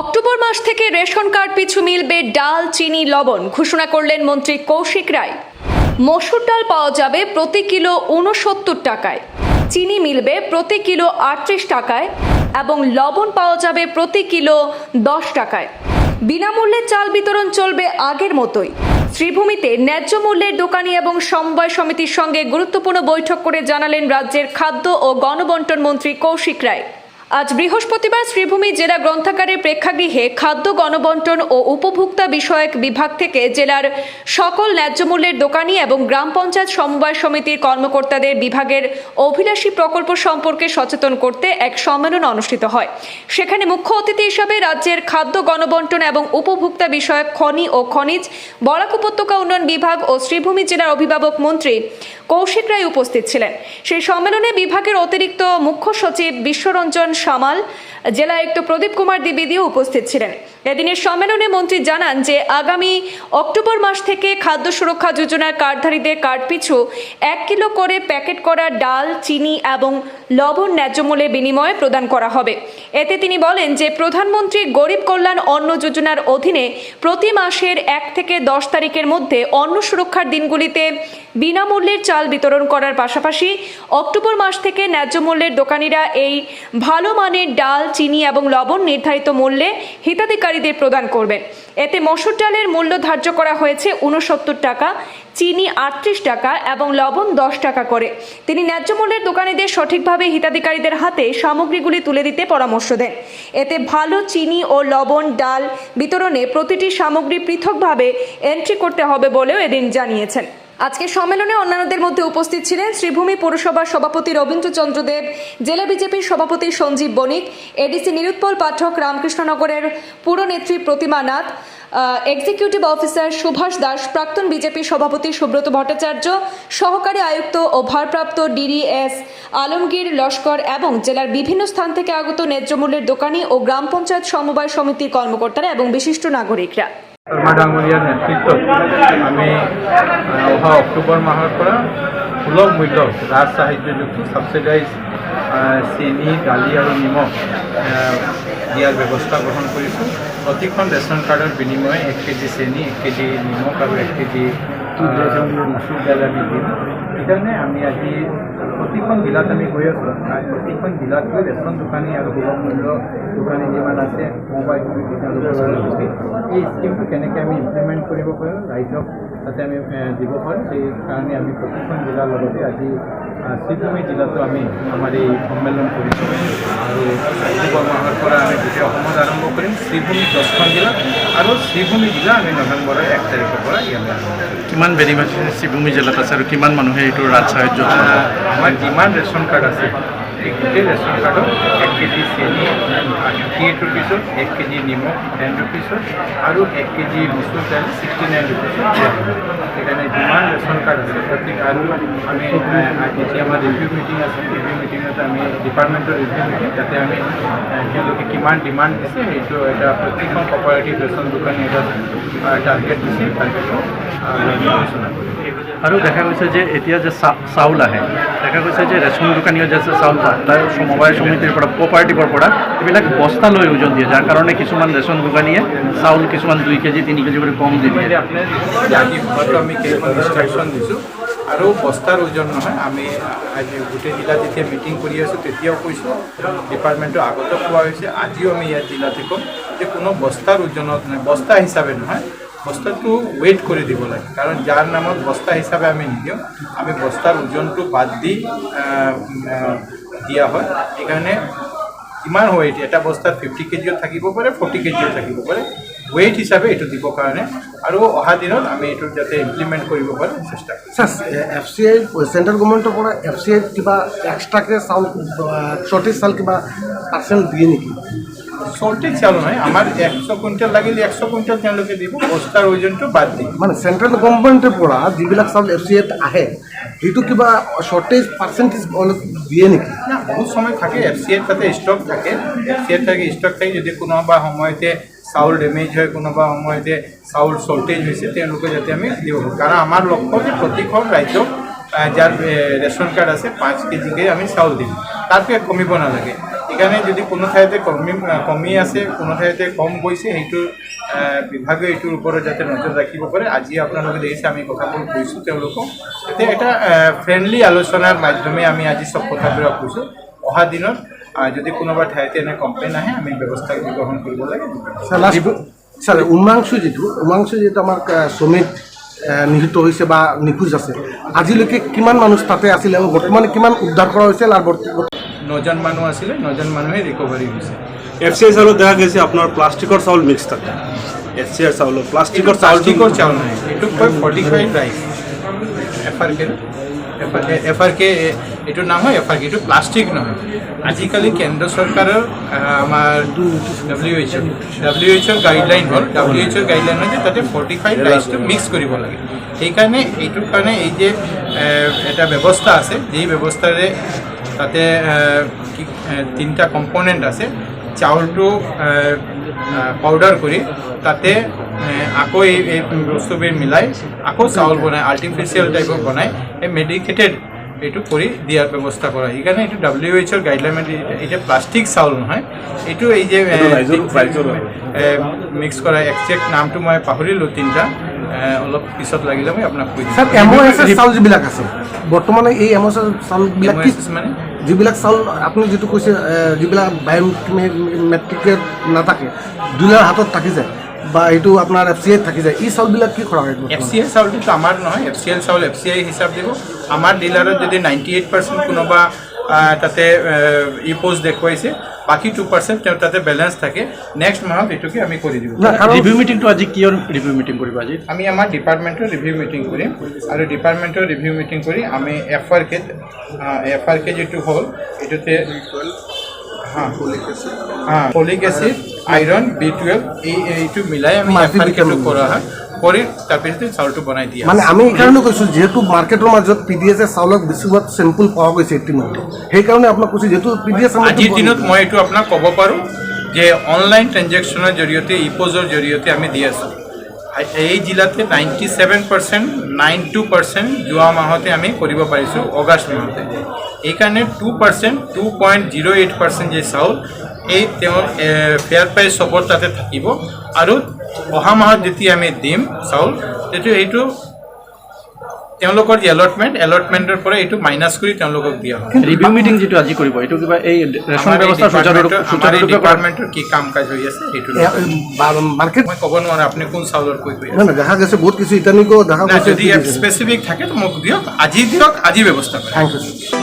October মাস থেকে ration card পিছু মিলবে ডাল, চিনি, লবণ। ঘোষণা করলেন মন্ত্রী কৌশিক রায়। মসুর ডাল পাওয়া যাবে প্রতি কিলো উনসত্তর টাকায়। চিনি মিলবে প্রতি কিলো আটত্রিশ টাকায় এবং লবণ পাওয়া যাবে প্রতি কিলো দশ টাকায়। বিনামূল্যে চাল বিতরণ চলবে আগের মতোই। শ্রীভূমিতে ন্যায্য মূল্যের দোকানি এবং সমবায় সমিতির সঙ্গে গুরুত্বপূর্ণ বৈঠক করে জানালেন রাজ্যের খাদ্য ও গণবন্টন মন্ত্রী কৌশিক রায়। আজ বৃহস্পতিবার শ্রীভূমি জেলা গ্রন্থাগারের প্রেক্ষাগৃহে খাদ্য গণবন্টন ও উপভোক্তা বিষয়ক বিভাগ থেকে জেলার সকল ন্যায্যমূল্যের দোকানি এবং গ্রাম পঞ্চায়েত সমবায় সমিতির কর্মকর্তাদের বিভাগের অভিলাষী প্রকল্প সম্পর্কে সচেতন করতে এক সম্মেলন অনুষ্ঠিত হয়। সেখানে মুখ্য অতিথি হিসাবে রাজ্যের খাদ্য গণবন্টন এবং উপভোক্তা বিষয়ক খনি ও খনিজ, বরাক উপত্যকা উন্নয়ন বিভাগ ও শ্রীভূমি জেলার অভিভাবক মন্ত্রী কৌশিক রায় উপস্থিত ছিলেন। সেই সম্মেলনে বিভাগের অতিরিক্ত মুখ্য সচিব বিশ্বরঞ্জন সামাল। জেলা আয়ুক্ত প্রদীপ কুমার দ্বিবেদীও উপস্থিত ছিলেন। এদিনের সম্মেলনে মন্ত্রী জানান যে, আগামী অক্টোবর মাস থেকে খাদ্য সুরক্ষা যোজনার কার্ডধারীদের কার্ড পিছু এক কিলো করে প্যাকেট করা ডাল, চিনি এবং লবণ ন্যায্য মূল্যে বিনিময়ে প্রদান করা হবে। এতে তিনি বলেন যে, প্রধানমন্ত্রী গরিব কল্যাণ অন্ন যোজনার অধীনে প্রতি মাসের এক থেকে দশ তারিখের মধ্যে অন্ন সুরক্ষার দিনগুলিতে বিনামূল্যের চাল বিতরণ করার পাশাপাশি অক্টোবর মাস থেকে ন্যায্য মূল্যের দোকানিরা এই ভালো মানের ডাল, চিনি এবং লবণ নির্ধারিত মূল্যে হিতাধিকারীদের প্রদান করবেন। এতে মসুর ডালের মূল্য ধার্য করা হয়েছে উনসত্তর টাকা, চিনি আটত্রিশ টাকা এবং লবণ দশ টাকা করে। তিনি ন্যায্য মূল্যের দোকানিদের সঠিকভাবে হিতাধিকারীদের হাতে সামগ্রীগুলি তুলে দিতে পরামর্শ দেন। এতে ভালো চিনি ও লবণ ডাল বিতরণে প্রতিটি সামগ্রী পৃথকভাবে এন্ট্রি করতে হবে বলেও এদিন জানিয়েছেন। আজকে সম্মেলনে অন্যান্যদের মধ্যে উপস্থিত ছিলেন শ্রীভূমি পৌরসভার সভাপতি রবীন্দ্রচন্দ্র দেব, জেলা বিজেপির সভাপতি সঞ্জীব বণিক এডিসি নিরুৎপল পাঠক রামকৃষ্ণনগরের পুরনেত্রী প্রতিমা নাথ এক্সিকিউটিভ অফিসার সুভাষ দাস, প্রাক্তন বিজেপি সভাপতি সুব্রত ভট্টাচার্য, সহকারী আয়ুক্ত ও ভারপ্রাপ্ত ডিডিএস আলমগীর লস্কর এবং জেলার বিভিন্ন স্থান থেকে আগত ন্যায্য মূল্যের দোকানি ও গ্রাম পঞ্চায়েত সমবায় সমিতির কর্মকর্তারা এবং বিশিষ্ট নাগরিকরা। শৰ্মা ডাঙৰীয়াৰ নেতৃত্বত আমি অহা অক্টোবৰ মাহৰ পৰা সুলভ মূল্যত ৰাজ সাহায্যযুক্ত ছাবচিডাইজ চেনি, দালি আৰু নিমখ দিয়াৰ ব্যৱস্থা গ্ৰহণ কৰিছোঁ। প্ৰতিখন ৰেচন কাৰ্ডৰ বিনিময়ে এক কেজি চেনি, এক কেজি নিমখ আৰু এক কেজি আমি দিম সেইকাৰণে আমি আজি প্ৰতিখন জিলাত আমি গৈ আছোঁ প্ৰতিখন জিলাত গৈ ৰেচন দোকানী আৰু সুলভ মূল্য দোকানী যিমান আছে মোবাইল তেওঁলোকৰ লগতে এই স্কিমটো কেনেকৈ আমি ইমপ্লিমেণ্ট কৰিব পাৰোঁ ৰাইজক যাতে আমি দিব পাৰোঁ সেই কাৰণে আমি প্ৰতিখন জিলাৰ লগতে আজি আ, শ্ৰীভূমি জিলাতো আমি আমাৰ এই সম্মেলন কৰিছোঁ আৰু মাহৰ পৰা আমি গোটেই অসমত আৰম্ভ কৰিম শ্ৰীভূমি দহখন জিলাত আৰু শ্ৰীভূমি জিলা আমি নৱেম্বৰৰ এক তাৰিখৰ পৰা ইয়ালৈ আৰম্ভ কৰিম। কিমান বেনিফিচিয়াৰী শ্ৰীভূমি জিলাত আছে আৰু কিমান মানুহে এইটো ৰাজ সাহায্য আমাৰ যিমান ৰেচন কাৰ্ড আছে ৰেচন কাৰ্ডত এক কেজি চেনি থাৰ্টি এইট ৰুপিছত এক কেজি নিমখ টেন ৰুপিছত আৰু এক কেজি মচুৰ দাইল ছিক্সটি নাইন ৰুপিছত সেইকাৰণে যিমান ৰেচন কাৰ্ড আছে প্ৰত্যেক আৰু আমি এতিয়া আমাৰ ৰিভিউ মিটিং আছে ৰিভিউ মিটিঙত আমি ডিপাৰ্টমেণ্টৰ ৰিভিউ মিটিং তাতে আমি তেওঁলোকে কিমান ডিমাণ্ড দিছে সেইটো এটা প্ৰত্যেকখন কপাৰেটিভ ৰেচন দোকানী এটা টাৰ্গেট দিছে কৰিম আৰু দেখা গৈছে যে এতিয়া যে চাউল আহে, দেখা গৈছে যে ৰেচন দোকানীয়ে যে চাউল পায় সমবায় সমিতিৰ পৰা কোঅপাৰেটিভৰ পৰা এইবিলাক বস্তা লৈ ওজন দিয়ে যাৰ কাৰণে কিছুমান ৰেচন দোকানীয়ে চাউল কিছুমান দুই কেজি, তিনি কেজি কৰি কম দি দিয়ে আমি কেইখন দিছোঁ। আৰু বস্তাৰ ওজন নহয়, আমি আজি গোটেই জিলাত যেতিয়া মিটিং কৰি আছোঁ, তেতিয়াও কৈছোঁ ডিপাৰ্টমেণ্টৰ আগতো কোৱা হৈছে, আজিও আমি ইয়াত জিলাতে ক'ম যে কোনো বস্তাৰ ওজনত নহয়, বস্তা হিচাপে নহয়, বস্তাটো ৱেইট কৰি দিব লাগে। কাৰণ যাৰ নামত বস্তা হিচাপে আমি নিদিওঁ, আমি বস্তাৰ ওজনটো বাদ দি দিয়া হয়। সেইকাৰণে কিমান ৱেইট এটা। বস্তাত ফিফটি কেজিও থাকিব পাৰে ফৰ্টি কেজিও থাকিব পাৰে। ৱেইট হিচাপে এইটো দিবৰ কাৰণে আৰু অহা দিনত আমি এইটো যাতে ইমপ্লিমেণ্ট কৰিব পাৰোঁ চেষ্টা কৰিম। এফ চি আই চেন্ট্ৰেল গভৰ্ণমেণ্টৰ পৰা এফ চি আইত কিবা এক্সট্ৰাকৈ চাউল চৰ্টেজ চাউল কিবা পাৰ্চেণ্ট দিয়ে নেকি? চৰ্টেজ চাউল নহয় আমাৰ একশ কুইণ্টেল লাগিলে একশ কুইণ্টেল তেওঁলোকে দিব। বস্তাৰ ওজনটো বাদ দি। মানে চেন্ট্ৰেল গভৰ্ণমেণ্টৰ পৰা যিবিলাক চাউল এফ চি আইত আহে সেইটো কিবা শর্টেজ পার্সেন্টেজ অলপ দিয়ে নেকি? না, বহুত সময় থাকে এফ চি এর তাতে স্টক থাকে। এফ চি এর থাকে স্টক থাকে, যদি কোনোবা সময়তে চাউল ডেমেজ হয়, কোনোবা সময়তে চাউল শর্টেজ হৈছে, তেওঁলোকে যাতে আমি দিব কাৰণ আমাৰ লক্ষ্য যে প্ৰতিখন যার যাৰ কার্ড ৰেচন কাৰ্ড আছে, পাঁচ কেজিকে আমি চাউল দিম। তাতকৈ কমিব নালাগে। সেইকাৰণে যদি কোনো ঠাইতে কমি কমি আছে কোনো ঠাইতে কম গৈছে সেইটো বিভাগে এইটোৰ ওপৰত যাতে নজৰ ৰাখিব পাৰে। আজি আপোনালোকে দেখিছে আমি কথাবোৰ কৈছোঁ তেওঁলোকক। এতিয়া এটা ফ্ৰেণ্ডলি আলোচনাৰ মাধ্যমে আমি আজি চব কথাবিলাক কৈছোঁ। অহা দিনত যদি কোনোবা ঠাইতে এনে কমপ্লেইন আহে আমি ব্যৱস্থা গ্ৰহণ কৰিব লাগে। স্যার লাস্ট- স্যার উমাংশু যিটো উমাংশু যিটো আমাৰ শ্ৰমিক নিহত হৈছে বা নিখোজ আছে। আজিলৈকে কিমান মানুহ তাতে আছিলে আৰু বৰ্তমান কিমান উদ্ধাৰ কৰা হৈছিল আৰু বৰ্ত- নজন মানুহ আছিলে নজন মানুহে ৰিকভাৰী হৈছে। এফ চি আই চাউলত দেখা গৈছে আপোনাৰ প্লাষ্টিকৰ চাউল মিক্স থাকে। এফ চি আই চাউলত প্লাষ্টিকৰ চাউল প্লাষ্টিকৰ চাউল নাই এইটো কয় fortified rice F R K F R K এইটো নাম হয় এফ আৰ কে এইটো প্লাষ্টিক নহয়। আজিকালি কেন্দ্ৰ চৰকাৰৰ আমাৰ W H O' W H অ'ৰ গাইডলাইন হ'ল। ডাব্লিউ এইচ অ'ৰ গাইডলাইন হ'ল যে তাতে ফৰ্টিফাইড ৰাইচটো মিক্স কৰিব লাগে। সেইকাৰণে এইটোৰ কাৰণে এই যে এটা ব্যৱস্থা আছে যেই ব্যৱস্থাৰে তাতে তিনিটা কম্পনেণ্ট আছে। চাউলটো পাউডাৰ কৰি তাতে আকৌ এই এই বস্তুবোৰ মিলাই আকৌ চাউল বনাই আৰ্টিফিচিয়েল টাইপৰ বনাই এই মেডিকেটেড এইটো কৰি দিয়াৰ ব্যৱস্থা কৰা। সেইকাৰণে এইটো ডাব্লিউ এইচ অ'ৰ গাইডলাইন এতিয়া প্লাষ্টিক চাউল নহয়। এইটো এই যে। মিক্স কৰা একজেক্ট নামটো মই পাহৰিলোঁ তিনিটা। অলপ পিছত লাগিলে মই আপোনাক কৈ sir M O' S S চাউল যিবিলাক আছে। বৰ্তমানে এই এম অ' এছ এছ চাউলবিলাক কি মানে? যিবিলাক চাউল আপুনি যিটো কৈছে যিবিলাক বায়'মেট্ৰিকেট নাথাকে ডিলাৰ হাতত থাকি যায় বা এইটো আপোনাৰ এফ চি আইত থাকি যায় এই চাউলবিলাক কি কৰা হয় এফ চি আই চাউলটোতো আমাৰ নহয় এফ চি এল চাউল এফ চি আই হিচাপ দিব। আমাৰ ডিলাৰত যদি নাইণ্টি এইট পাৰ্চেণ্ট কোনোবা তাতে ই পোষ্ট দেখুৱাইছে বাকী টু পাৰ্চেণ্ট তেওঁ তাতে বেলেঞ্চ থাকে নেক্সট মাহত এইটোকে আমি কৰি দিব। ৰিভিউ মিটিংটো আজি কিয় ৰিভিউ মিটিং কৰিব আজি? আমি আমাৰ ডিপাৰ্টমেণ্টৰ ৰিভিউ মিটিং কৰিম আৰু ডিপাৰ্টমেণ্টৰ ৰিভিউ মিটিং কৰি আমি F R K F R কে যিটো হ'ল এইটোতে folic acid iron B twelve এই এইটো মিলাই আমি এফ আৰ কেটো কৰা হয়। কৰি তাৰপিছতে চাউলটো বনাই দিয়া। মানে আমি এইকাৰণে কৈছোঁ যিহেতু মাৰ্কেটৰ মাজত পি ডি এছে চাউলক বেছিভাগ চেম্পুল পোৱা গৈছে ইতিমধ্যে। সেইকাৰণে আপোনাক কৈছোঁ যিহেতু পি ডি এছ আজিৰ দিনত মই এইটো আপোনাক ক'ব পাৰোঁ যে অনলাইন ট্ৰেনজেকশ্যনৰ জৰিয়তে ইপ'জৰ জৰিয়তে আমি দি আছোঁ। এই জিলাতে ninety seven percent nine two percent যোৱা মাহতে আমি কৰিব পাৰিছোঁ অগষ্ট মাহতে। এইকাৰণে two percent two point zero' eight percent যে চাউল এই তেওঁৰ ফেয়াৰ প্ৰাইচ চবৰ তাতে থাকিব। আৰু অহা মাহত যেতিয়া আমি দিম চাউল তেতিয়া এইটো তেওঁলোকৰ যি এলটমেণ্ট এলটমেণ্টৰ পৰা এইটো মাইনাছ কৰি তেওঁলোকক দিয়া হ'ব ৰিভিউ মিটিং যিটো আজি কৰিব এইটো কিবা এই ৰেচন ব্যৱস্থা সুচাৰুৰূপে ডিপাৰ্টমেণ্টৰ কি কাম কাজ হৈ আছে সেইটো মাৰ্কেট মই ক'ব নোৱাৰো আপুনি কোন চাউলৰ কৈ কৈ আছে? দেখা গৈছে বহুত কিছু ইটানিকো দেখা গৈছে যদি স্পেচিফিক থাকে মোক দিয়ক আজি দিয়ক আজি ব্যৱস্থা কৰিম। Thank you